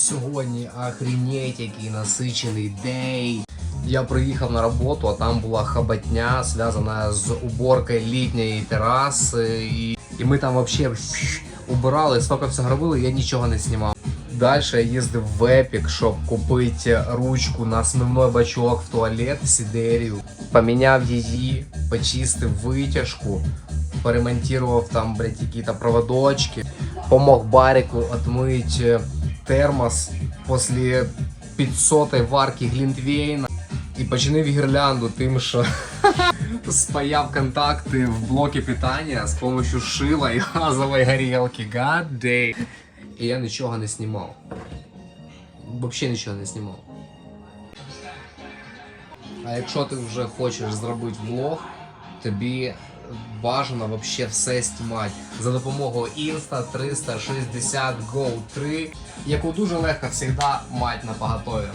Сьогодні охренеть, який насичений день. Я приїхав на роботу, а там була хабатня, зв'язана з уборкою літньої тераси. І, і ми там взагалі убирали, стільки всього робили, я нічого не знімав. Далі я їздив в Epic, щоб купити ручку на смивной бачок в туалет Сідерію. Поміняв її, почистив витяжку, поремонтував там, блядь, якісь проводочки. Помог Барику отмыть термос після 500 варки Глінтвейна. І починив гірлянду тим, що спаяв контакти в блокі питання з допомогою шила і газової горілки. God damn. І я нічого не знімав. Взагалі нічого не знімав. А якщо ти вже хочеш зробити влог, тобі бажано вообще все знімати за допомогою Insta 360 Go 3, яку дуже легко завжди мати на поготові.